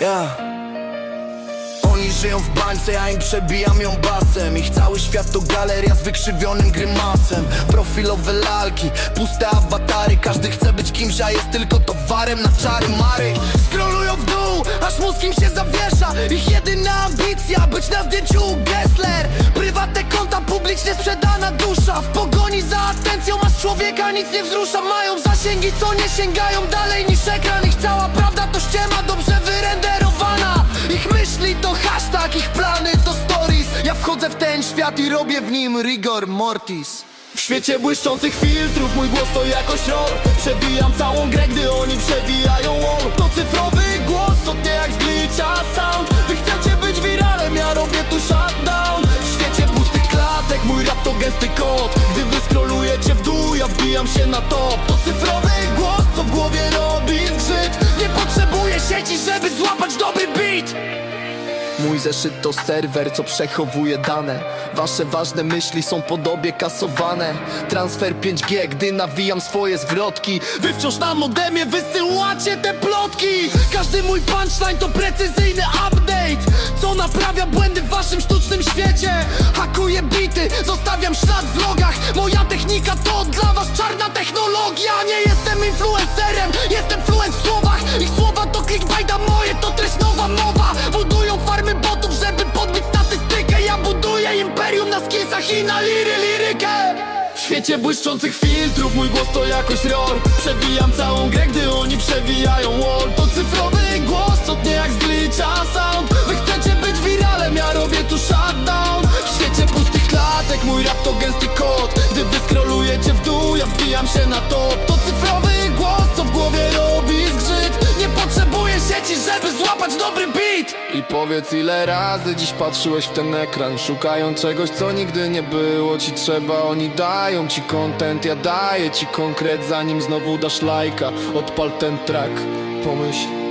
Yeah. Oni żyją w bańce, ja im przebijam ją basem. Ich cały świat to galeria z wykrzywionym grymasem. Profilowe lalki, puste awatary. Każdy chce być kimś, a jest tylko towarem na czary mary. Skrolują w dół, aż mózg im się zawiesza. Ich jedyna ambicja, być na zdjęciu Gessler. Prywatne konta, publicznie sprzedana dusza. W pogoni za atencją masz człowieka, nic nie wzrusza. Mają zasięgi, co nie sięgają dalej niż ekran. Ich cała prawda to ściema, wchodzę w ten świat i robię w nim rigor mortis. W świecie błyszczących filtrów mój głos to jakoś rol. Przebijam całą grę, gdy oni przewijają wall To cyfrowy głos, co nie jak zglicia sound. Wy chcecie być wiralem, ja robię tu shutdown. W świecie pustych klatek, mój rap to gęsty kod. Gdy wy scrollujecie w dół, ja wbijam się na top. To cyfrowy głos, co w głowie robi zgrzyt. Nie potrzebuję sieci, żeby złapać dobry beat Mój zeszyt to serwer, co przechowuje dane. Wasze ważne myśli są podobie kasowane. Transfer 5G, gdy nawijam swoje zwrotki. Wy wciąż na modemie wysyłacie te plotki. Każdy mój punchline to precyzyjny update Co naprawia błędy w waszym sztucznym świecie. Hakuję bity, zostawiam ślad w logach Moja technika to dla was czarna technologia. Nie jestem influencerem, jestem fluent świecie błyszczących filtrów mój głos to jakoś rol. Przewijam całą grę, gdy oni przewijają wall. To cyfrowy głos, co dnie jak zglicia sound. Wy chcecie być wiralem, ja robię tu shutdown. W świecie pustych klatek mój rap to gęsty kod. Gdy wy scrollujecie w dół, ja wbijam się na top. To złapać dobry beat! I powiedz ile razy dziś patrzyłeś w ten ekran Szukając czegoś co nigdy nie było ci trzeba. Oni dają ci content, ja daję ci konkret Zanim znowu dasz lajka, odpal ten track Pomyśl